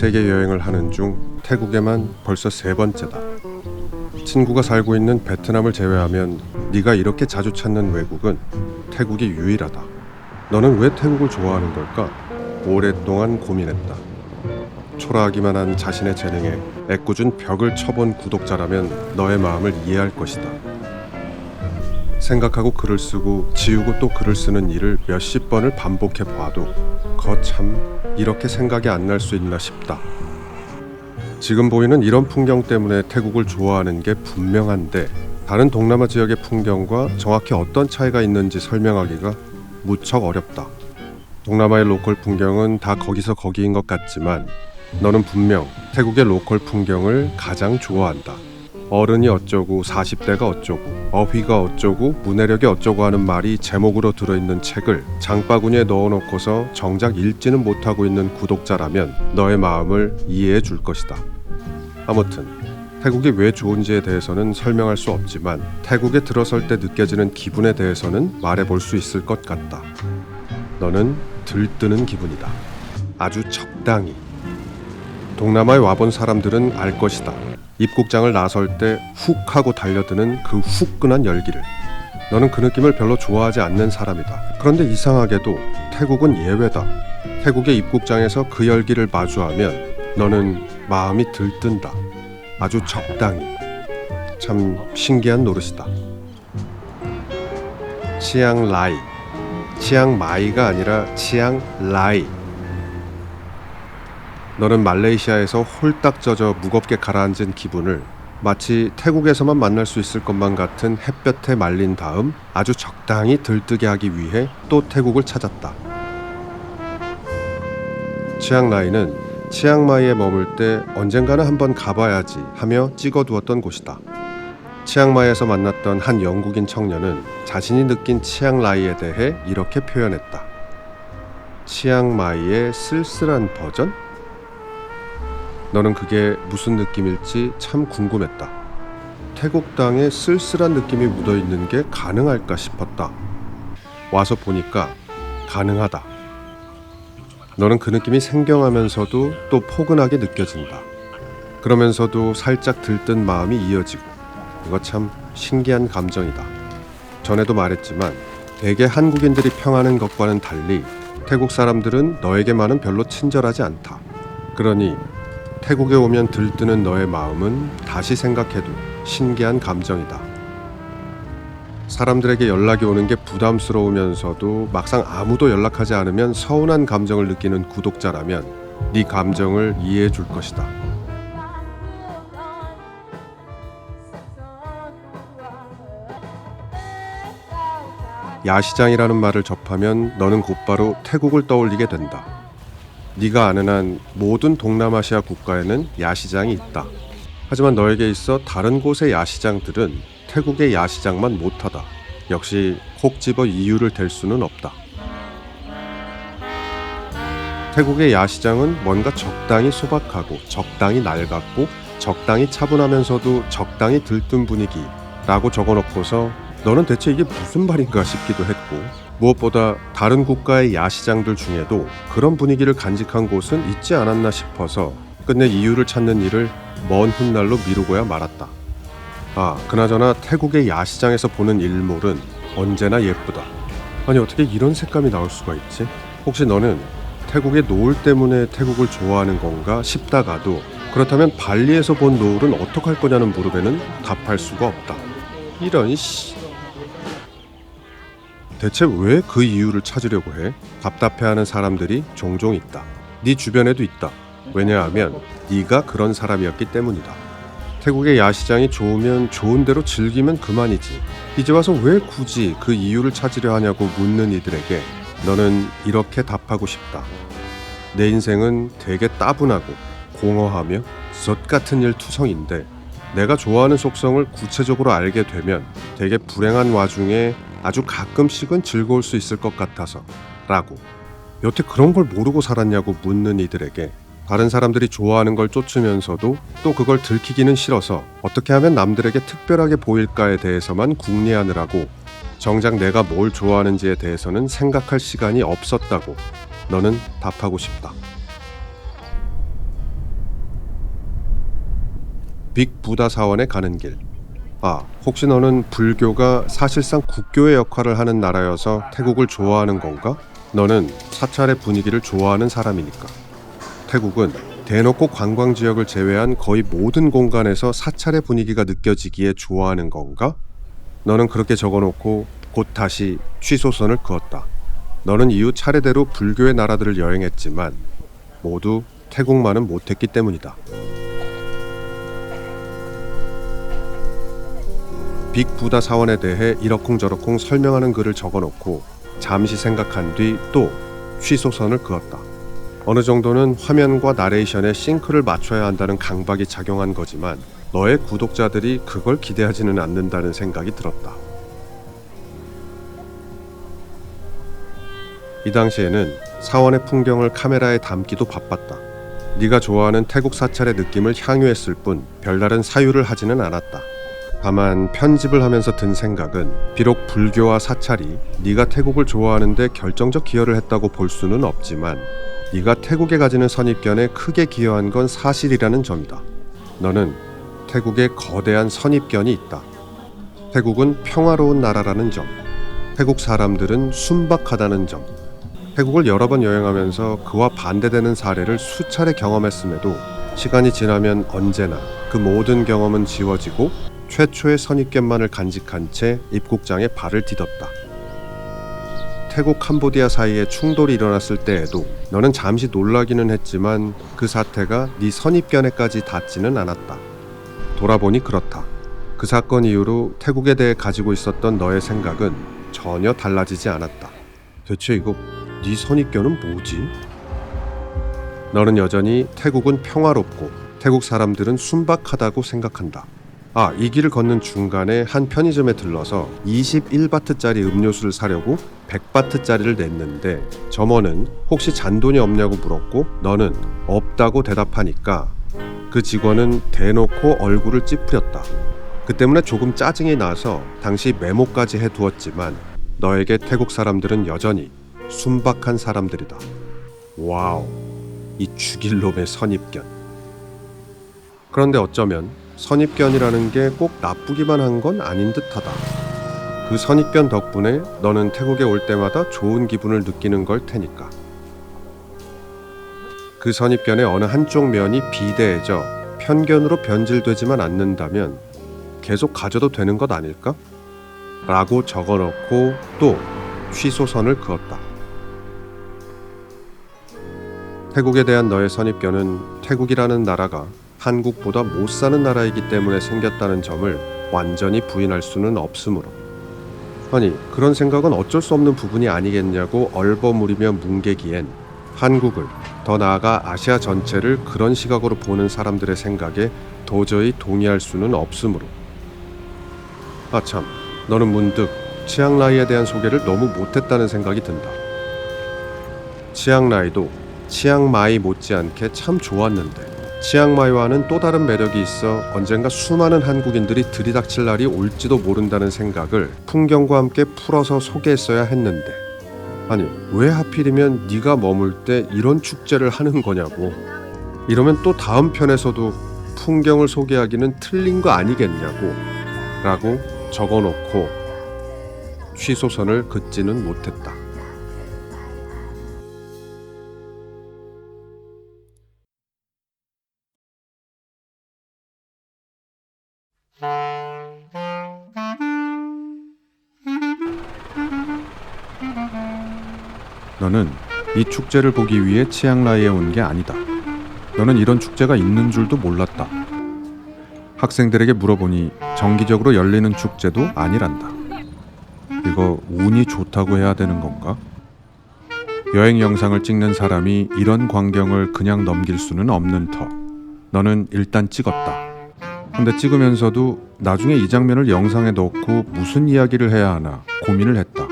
세계 여행을 하는 중 태국에만 벌써 세 번째다. 친구가 살고 있는 베트남을 제외하면 네가 이렇게 자주 찾는 외국은 태국이 유일하다. 너는 왜 태국을 좋아하는 걸까? 오랫동안 고민했다. 초라하기만 한 자신의 재능에 애꿎은 벽을 쳐본 구독자라면 너의 마음을 이해할 것이다. 생각하고 글을 쓰고 지우고 또 글을 쓰는 일을 몇십 번을 반복해 봐도 거참 이렇게 생각이 안 날 수 있나 싶다. 지금 보이는 이런 풍경 때문에 태국을 좋아하는 게 분명한데 다른 동남아 지역의 풍경과 정확히 어떤 차이가 있는지 설명하기가 무척 어렵다. 동남아의 로컬 풍경은 다 거기서 거기인 것 같지만 너는 분명 태국의 로컬 풍경을 가장 좋아한다. 어른이 어쩌고 40대가 어쩌고 어휘가 어쩌고 문해력이 어쩌고 하는 말이 제목으로 들어있는 책을 장바구니에 넣어놓고서 정작 읽지는 못하고 있는 구독자라면 너의 마음을 이해해 줄 것이다. 아무튼 태국이 왜 좋은지에 대해서는 설명할 수 없지만 태국에 들어설 때 느껴지는 기분에 대해서는 말해볼 수 있을 것 같다. 너는 들뜨는 기분이다. 아주 적당히. 동남아에 와본 사람들은 알 것이다. 입국장을 나설 때 훅 하고 달려드는 그 후끈한 열기를. 너는 그 느낌을 별로 좋아하지 않는 사람이다. 그런데 이상하게도 태국은 예외다. 태국의 입국장에서 그 열기를 마주하면 너는 마음이 들뜬다. 아주 적당히. 참 신기한 노릇이다. 치앙라이. 치앙마이가 아니라 치앙라이. 너는 말레이시아에서 홀딱 젖어 무겁게 가라앉은 기분을 마치 태국에서만 만날 수 있을 것만 같은 햇볕에 말린 다음 아주 적당히 들뜨게 하기 위해 또 태국을 찾았다. 치앙라이는 치앙마이에 머물 때 언젠가는 한번 가봐야지 하며 찍어두었던 곳이다. 치앙마이에서 만났던 한 영국인 청년은 자신이 느낀 치앙라이에 대해 이렇게 표현했다. 치앙마이의 쓸쓸한 버전? 너는 그게 무슨 느낌일지 참 궁금했다. 태국 땅에 쓸쓸한 느낌이 묻어 있는 게 가능할까 싶었다. 와서 보니까 가능하다. 너는 그 느낌이 생경하면서도 또 포근하게 느껴진다. 그러면서도 살짝 들뜬 마음이 이어지고 이거 참 신기한 감정이다. 전에도 말했지만 대개 한국인들이 평하는 것과는 달리 태국 사람들은 너에게만은 별로 친절하지 않다. 그러니 태국에 오면 들뜨는 너의 마음은 다시 생각해도 신기한 감정이다. 사람들에게 연락이 오는 게 부담스러우면서도 막상 아무도 연락하지 않으면 서운한 감정을 느끼는 구독자라면 네 감정을 이해해 줄 것이다. 야시장이라는 말을 접하면 너는 곧바로 태국을 떠올리게 된다. 네가 아는 한 모든 동남아시아 국가에는 야시장이 있다. 하지만 너에게 있어 다른 곳의 야시장들은 태국의 야시장만 못하다. 역시 콕 집어 이유를 댈 수는 없다. 태국의 야시장은 뭔가 적당히 소박하고 적당히 낡았고 적당히 차분하면서도 적당히 들뜬 분위기라고 적어놓고서 너는 대체 이게 무슨 말인가 싶기도 했고 무엇보다 다른 국가의 야시장들 중에도 그런 분위기를 간직한 곳은 있지 않았나 싶어서 끝내 이유를 찾는 일을 먼 훗날로 미루고야 말았다. 아, 그나저나 태국의 야시장에서 보는 일몰은 언제나 예쁘다. 아니 어떻게 이런 색감이 나올 수가 있지? 혹시 너는 태국의 노을 때문에 태국을 좋아하는 건가 싶다가도 그렇다면 발리에서 본 노을은 어떡할 거냐는 물음에는 답할 수가 없다. 이런 씨. 대체 왜 그 이유를 찾으려고 해? 답답해하는 사람들이 종종 있다. 네 주변에도 있다. 왜냐하면 네가 그런 사람이었기 때문이다. 태국의 야시장이 좋으면 좋은 대로 즐기면 그만이지. 이제 와서 왜 굳이 그 이유를 찾으려 하냐고 묻는 이들에게 너는 이렇게 답하고 싶다. 내 인생은 되게 따분하고 공허하며 젖 같은 일 투성인데 내가 좋아하는 속성을 구체적으로 알게 되면 되게 불행한 와중에 아주 가끔씩은 즐거울 수 있을 것 같아서 라고 여태 그런 걸 모르고 살았냐고 묻는 이들에게 다른 사람들이 좋아하는 걸 쫓으면서도 또 그걸 들키기는 싫어서 어떻게 하면 남들에게 특별하게 보일까에 대해서만 궁리하느라고 정작 내가 뭘 좋아하는지에 대해서는 생각할 시간이 없었다고 너는 답하고 싶다. 빅 부다 사원에 가는 길. 아, 혹시 너는 불교가 사실상 국교의 역할을 하는 나라여서 태국을 좋아하는 건가? 너는 사찰의 분위기를 좋아하는 사람이니까. 태국은 대놓고 관광 지역을 제외한 거의 모든 공간에서 사찰의 분위기가 느껴지기에 좋아하는 건가? 너는 그렇게 적어놓고 곧 다시 취소선을 그었다. 너는 이후 차례대로 불교의 나라들을 여행했지만 모두 태국만은 못했기 때문이다. 빅 부다 사원에 대해 이러쿵저러쿵 설명하는 글을 적어놓고 잠시 생각한 뒤 또 취소선을 그었다. 어느 정도는 화면과 나레이션에 싱크를 맞춰야 한다는 강박이 작용한 거지만 너의 구독자들이 그걸 기대하지는 않는다는 생각이 들었다. 이 당시에는 사원의 풍경을 카메라에 담기도 바빴다. 네가 좋아하는 태국 사찰의 느낌을 향유했을 뿐 별다른 사유를 하지는 않았다. 다만 편집을 하면서 든 생각은 비록 불교와 사찰이 네가 태국을 좋아하는데 결정적 기여를 했다고 볼 수는 없지만 네가 태국에 가지는 선입견에 크게 기여한 건 사실이라는 점이다. 너는 태국에 거대한 선입견이 있다. 태국은 평화로운 나라라는 점. 태국 사람들은 순박하다는 점. 태국을 여러 번 여행하면서 그와 반대되는 사례를 수차례 경험했음에도 시간이 지나면 언제나 그 모든 경험은 지워지고 최초의 선입견만을 간직한 채 입국장에 발을 디뎠다. 태국 캄보디아 사이에 충돌이 일어났을 때에도 너는 잠시 놀라기는 했지만 그 사태가 네 선입견에까지 닿지는 않았다. 돌아보니 그렇다. 그 사건 이후로 태국에 대해 가지고 있었던 너의 생각은 전혀 달라지지 않았다. 대체 이거 네 선입견은 뭐지? 너는 여전히 태국은 평화롭고 태국 사람들은 순박하다고 생각한다. 아, 이 길을 걷는 중간에 한 편의점에 들러서 21바트짜리 음료수를 사려고 100바트짜리를 냈는데 점원은 혹시 잔돈이 없냐고 물었고 너는 없다고 대답하니까 그 직원은 대놓고 얼굴을 찌푸렸다. 그 때문에 조금 짜증이 나서 당시 메모까지 해두었지만 너에게 태국 사람들은 여전히 순박한 사람들이다. 와우, 이 죽일 놈의 선입견. 그런데 어쩌면 선입견이라는 게 꼭 나쁘기만 한 건 아닌 듯하다. 그 선입견 덕분에 너는 태국에 올 때마다 좋은 기분을 느끼는 걸 테니까. 그 선입견의 어느 한쪽 면이 비대해져 편견으로 변질되지만 않는다면 계속 가져도 되는 것 아닐까? 라고 적어놓고 또 취소선을 그었다. 태국에 대한 너의 선입견은 태국이라는 나라가 한국보다 못 사는 나라이기 때문에 생겼다는 점을 완전히 부인할 수는 없으므로. 아니, 그런 생각은 어쩔 수 없는 부분이 아니겠냐고 얼버무리며 뭉개기엔 한국을 더 나아가 아시아 전체를 그런 시각으로 보는 사람들의 생각에 도저히 동의할 수는 없으므로. 아참, 너는 문득 치앙 라이에 대한 소개를 너무 못했다는 생각이 든다. 치앙 라이도 치앙마이 못지않게 참 좋았는데 치앙마이와는 또 다른 매력이 있어 언젠가 수많은 한국인들이 들이닥칠 날이 올지도 모른다는 생각을 풍경과 함께 풀어서 소개했어야 했는데 아니 왜 하필이면 네가 머물 때 이런 축제를 하는 거냐고 이러면 또 다음 편에서도 풍경을 소개하기는 틀린 거 아니겠냐고 라고 적어놓고 취소선을 긋지는 못했다. 너는 이 축제를 보기 위해 치앙라이에 온 게 아니다. 너는 이런 축제가 있는 줄도 몰랐다. 학생들에게 물어보니 정기적으로 열리는 축제도 아니란다. 이거 운이 좋다고 해야 되는 건가? 여행 영상을 찍는 사람이 이런 광경을 그냥 넘길 수는 없는 터. 너는 일단 찍었다. 근데 찍으면서도 나중에 이 장면을 영상에 넣고 무슨 이야기를 해야 하나 고민을 했다.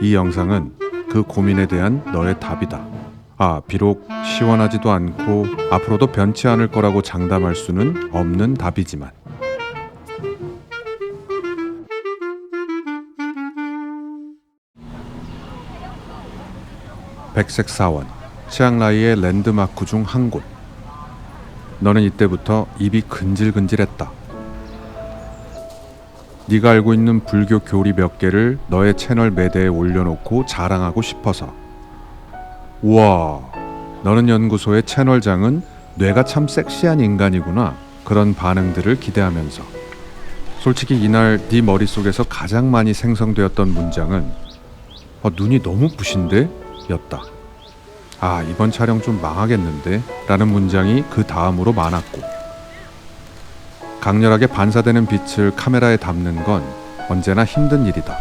이 영상은 그 고민에 대한 너의 답이다. 아, 비록 시원하지도 않고 앞으로도 변치 않을 거라고 장담할 수는 없는 답이지만. 백색 사원, 치앙라이의 랜드마크 중 한 곳. 너는 이때부터 입이 근질근질했다. 네가 알고 있는 불교 교리 몇 개를 너의 채널 매대에 올려놓고 자랑하고 싶어서. 우와, 너는 연구소의 채널장은 뇌가 참 섹시한 인간이구나. 그런 반응들을 기대하면서. 솔직히 이날 네 머릿속에서 가장 많이 생성되었던 문장은 어, 눈이 너무 부신데? 였다. 아, 이번 촬영 좀 망하겠는데? 라는 문장이 그 다음으로 많았고 강렬하게 반사되는 빛을 카메라에 담는 건 언제나 힘든 일이다.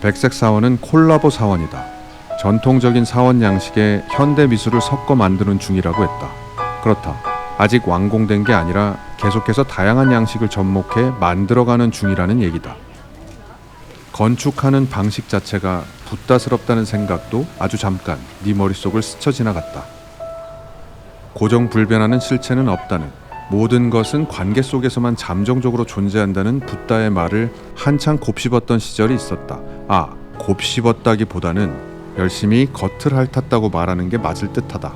백색 사원은 콜라보 사원이다. 전통적인 사원 양식에 현대 미술을 섞어 만드는 중이라고 했다. 그렇다. 아직 완공된 게 아니라 계속해서 다양한 양식을 접목해 만들어가는 중이라는 얘기다. 건축하는 방식 자체가 붓다스럽다는 생각도 아주 잠깐 네 머릿속을 스쳐 지나갔다. 고정 불변하는 실체는 없다는 모든 것은 관계 속에서만 잠정적으로 존재한다는 붓다의 말을 한창 곱씹었던 시절이 있었다. 아, 곱씹었다기보다는 열심히 겉을 핥았다고 말하는 게 맞을 듯하다.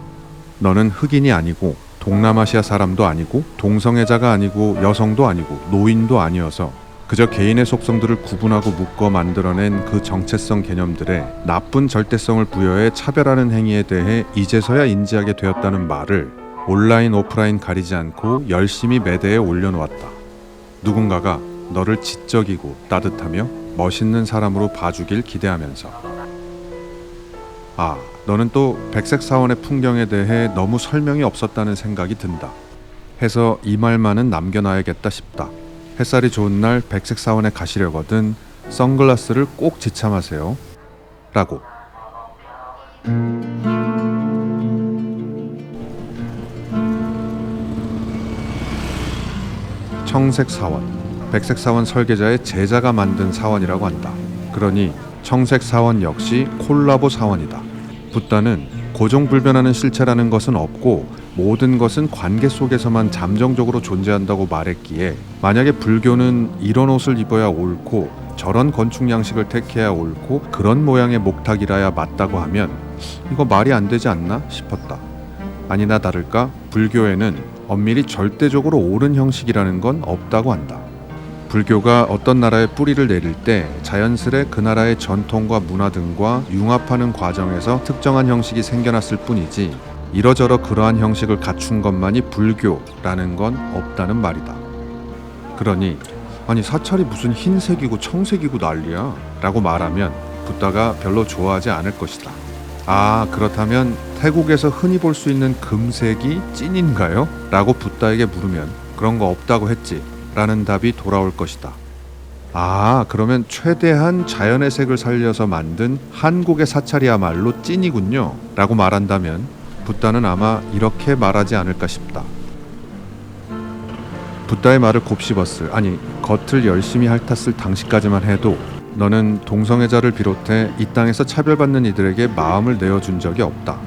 너는 흑인이 아니고 동남아시아 사람도 아니고 동성애자가 아니고 여성도 아니고 노인도 아니어서 그저 개인의 속성들을 구분하고 묶어 만들어낸 그 정체성 개념들에 나쁜 절대성을 부여해 차별하는 행위에 대해 이제서야 인지하게 되었다는 말을 온라인 오프라인 가리지 않고 열심히 매대에 올려놓았다. 누군가가 너를 지적이고 따뜻하며 멋있는 사람으로 봐주길 기대하면서 아 너는 또 백색 사원의 풍경에 대해 너무 설명이 없었다는 생각이 든다. 해서 이 말만은 남겨놔야겠다 싶다. 햇살이 좋은 날 백색 사원에 가시려거든 선글라스를 꼭 지참하세요. 라고. 청색 사원, 백색 사원 설계자의 제자가 만든 사원이라고 한다. 그러니 청색 사원 역시 콜라보 사원이다. 붓다는 고정불변하는 실체라는 것은 없고 모든 것은 관계 속에서만 잠정적으로 존재한다고 말했기에 만약에 불교는 이런 옷을 입어야 옳고 저런 건축 양식을 택해야 옳고 그런 모양의 목탁이라야 맞다고 하면 이거 말이 안 되지 않나 싶었다. 아니나 다를까 불교에는 엄밀히 절대적으로 옳은 형식이라는 건 없다고 한다. 불교가 어떤 나라에 뿌리를 내릴 때 자연스레 그 나라의 전통과 문화 등과 융합하는 과정에서 특정한 형식이 생겨났을 뿐이지 이러저러 그러한 형식을 갖춘 것만이 불교라는 건 없다는 말이다. 그러니 아니 사찰이 무슨 흰색이고 청색이고 난리야 라고 말하면 붓다가 별로 좋아하지 않을 것이다. 아 그렇다면 태국에서 흔히 볼 수 있는 금색이 찐인가요? 라고 붓다에게 물으면 그런 거 없다고 했지 라는 답이 돌아올 것이다. 아 그러면 최대한 자연의 색을 살려서 만든 한국의 사찰이야말로 찐이군요 라고 말한다면 붓다는 아마 이렇게 말하지 않을까 싶다. 붓다의 말을 곱씹었을 아니 겉을 열심히 핥았을 당시까지만 해도 너는 동성애자를 비롯해 이 땅에서 차별받는 이들에게 마음을 내어준 적이 없다.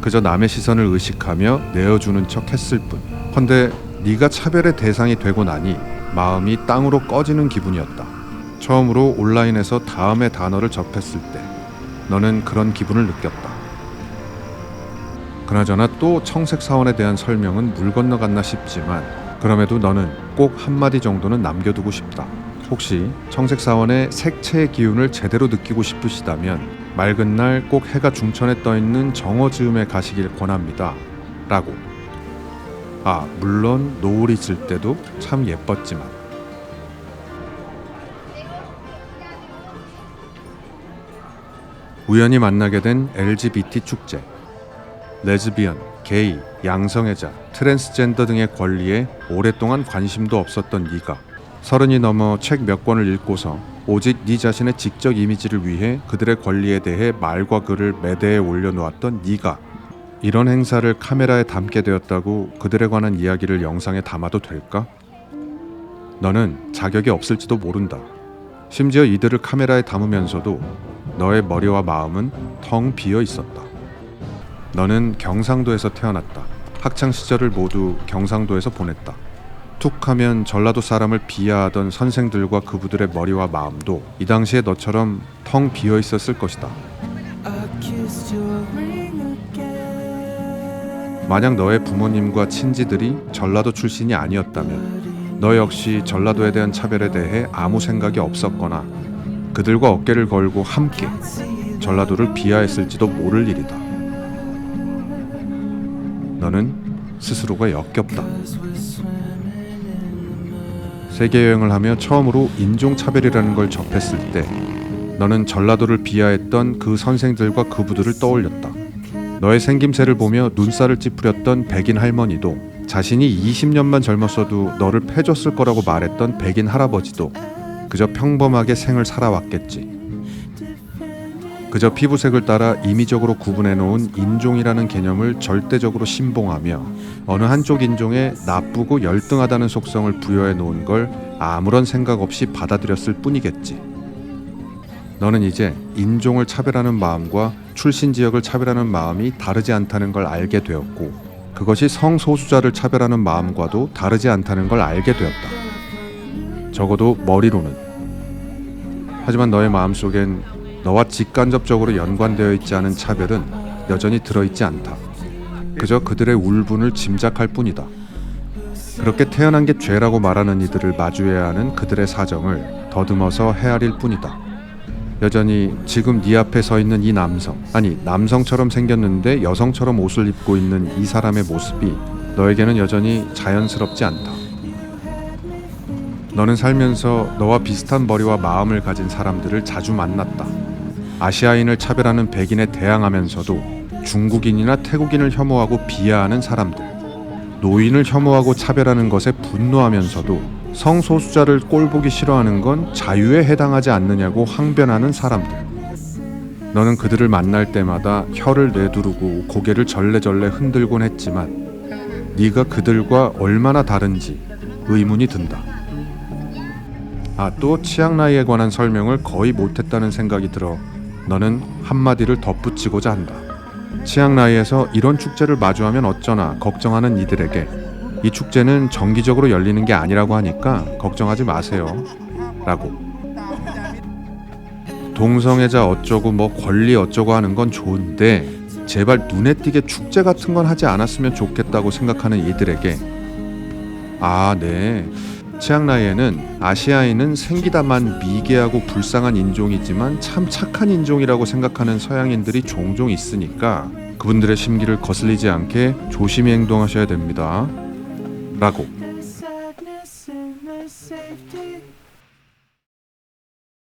그저 남의 시선을 의식하며 내어주는 척 했을 뿐. 헌데 네가 차별의 대상이 되고 나니 마음이 땅으로 꺼지는 기분이었다. 처음으로 온라인에서 다음의 단어를 접했을 때 너는 그런 기분을 느꼈다. 그나저나 또 청색 사원에 대한 설명은 물 건너갔나 싶지만 그럼에도 너는 꼭 한마디 정도는 남겨두고 싶다. 혹시 청색 사원의 색채의 기운을 제대로 느끼고 싶으시다면 맑은 날 꼭 해가 중천에 떠 있는 정어 즈음에 가시길 권합니다. 라고. 아, 물론 노을이 질 때도 참 예뻤지만. 우연히 만나게 된 LGBT 축제. 레즈비언, 게이, 양성애자, 트랜스젠더 등의 권리에 오랫동안 관심도 없었던 네가 서른이 넘어 책 몇 권을 읽고서 오직 네 자신의 직적 이미지를 위해 그들의 권리에 대해 말과 글을 매대에 올려놓았던 네가 이런 행사를 카메라에 담게 되었다고 그들에 관한 이야기를 영상에 담아도 될까? 너는 자격이 없을지도 모른다. 심지어 이들을 카메라에 담으면서도 너의 머리와 마음은 텅 비어 있었다. 너는 경상도에서 태어났다. 학창 시절을 모두 경상도에서 보냈다. 툭하면 전라도 사람을 비하하던 선생들과 그부들의 머리와 마음도 이 당시에 너처럼 텅 비어 있었을 것이다. 만약 너의 부모님과 친지들이 전라도 출신이 아니었다면 너 역시 전라도에 대한 차별에 대해 아무 생각이 없었거나 그들과 어깨를 걸고 함께 전라도를 비하했을지도 모를 일이다. 너는 스스로가 역겹다. 세계 여행을 하며 처음으로 인종차별이라는 걸 접했을 때 너는 전라도를 비하했던 그 선생들과 그부들을 떠올렸다. 너의 생김새를 보며 눈살을 찌푸렸던 백인 할머니도 자신이 20년만 젊었어도 너를 패줬을 거라고 말했던 백인 할아버지도 그저 평범하게 생을 살아왔겠지. 그저 피부색을 따라 임의적으로 구분해 놓은 인종이라는 개념을 절대적으로 신봉하며 어느 한쪽 인종에 나쁘고 열등하다는 속성을 부여해 놓은 걸 아무런 생각 없이 받아들였을 뿐이겠지. 너는 이제 인종을 차별하는 마음과 출신 지역을 차별하는 마음이 다르지 않다는 걸 알게 되었고 그것이 성소수자를 차별하는 마음과도 다르지 않다는 걸 알게 되었다. 적어도 머리로는. 하지만 너의 마음속엔 너와 직간접적으로 연관되어 있지 않은 차별은 여전히 들어있지 않다. 그저 그들의 울분을 짐작할 뿐이다. 그렇게 태어난 게 죄라고 말하는 이들을 마주해야 하는 그들의 사정을 더듬어서 헤아릴 뿐이다. 여전히 지금 네 앞에 서 있는 이 남성, 아니 남성처럼 생겼는데 여성처럼 옷을 입고 있는 이 사람의 모습이 너에게는 여전히 자연스럽지 않다. 너는 살면서 너와 비슷한 머리와 마음을 가진 사람들을 자주 만났다. 아시아인을 차별하는 백인에 대항하면서도 중국인이나 태국인을 혐오하고 비하하는 사람들, 노인을 혐오하고 차별하는 것에 분노하면서도 성소수자를 꼴보기 싫어하는 건 자유에 해당하지 않느냐고 항변하는 사람들. 너는 그들을 만날 때마다 혀를 내두르고 고개를 절레절레 흔들곤 했지만 네가 그들과 얼마나 다른지 의문이 든다. 아, 또 치앙 라이에 관한 설명을 거의 못했다는 생각이 들어 너는 한마디를 덧붙이고자 한다. 치앙 라이에서 이런 축제를 마주하면 어쩌나 걱정하는 이들에게 이 축제는 정기적으로 열리는 게 아니라고 하니까 걱정하지 마세요. 라고. 동성애자 어쩌고 뭐 권리 어쩌고 하는 건 좋은데 제발 눈에 띄게 축제 같은 건 하지 않았으면 좋겠다고 생각하는 이들에게 아, 네. 치앙라이에는 아시아인은 생기다만 미개하고 불쌍한 인종이지만 참 착한 인종이라고 생각하는 서양인들이 종종 있으니까 그분들의 심기를 거슬리지 않게 조심히 행동하셔야 됩니다. 라고